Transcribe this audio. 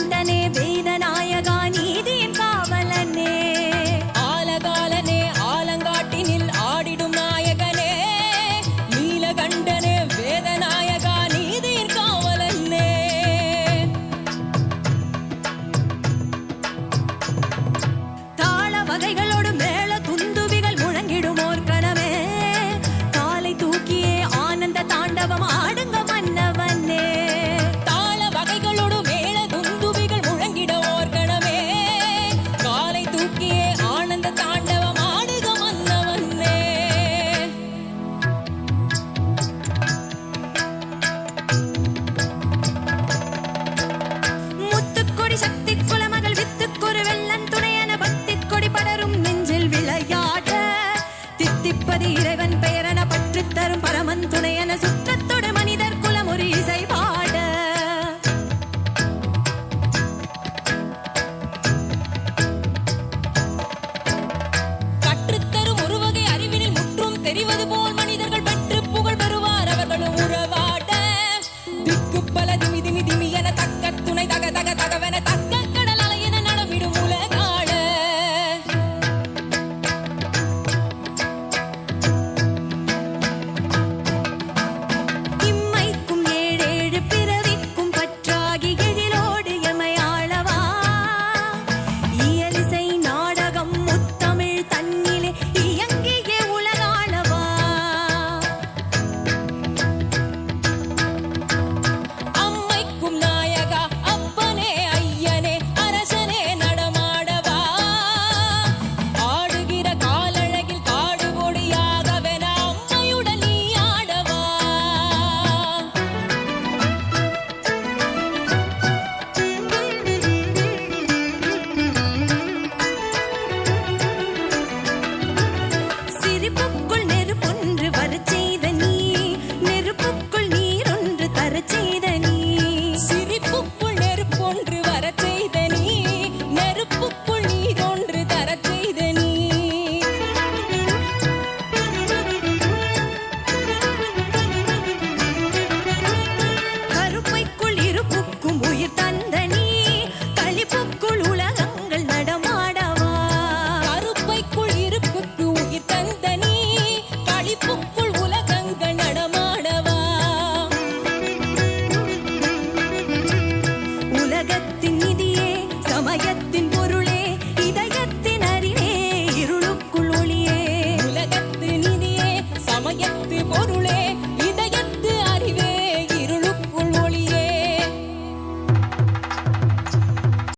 చింతనే முற்றும் போல் மனிதன் உலகத்தின் நிதியே சமயத்தின்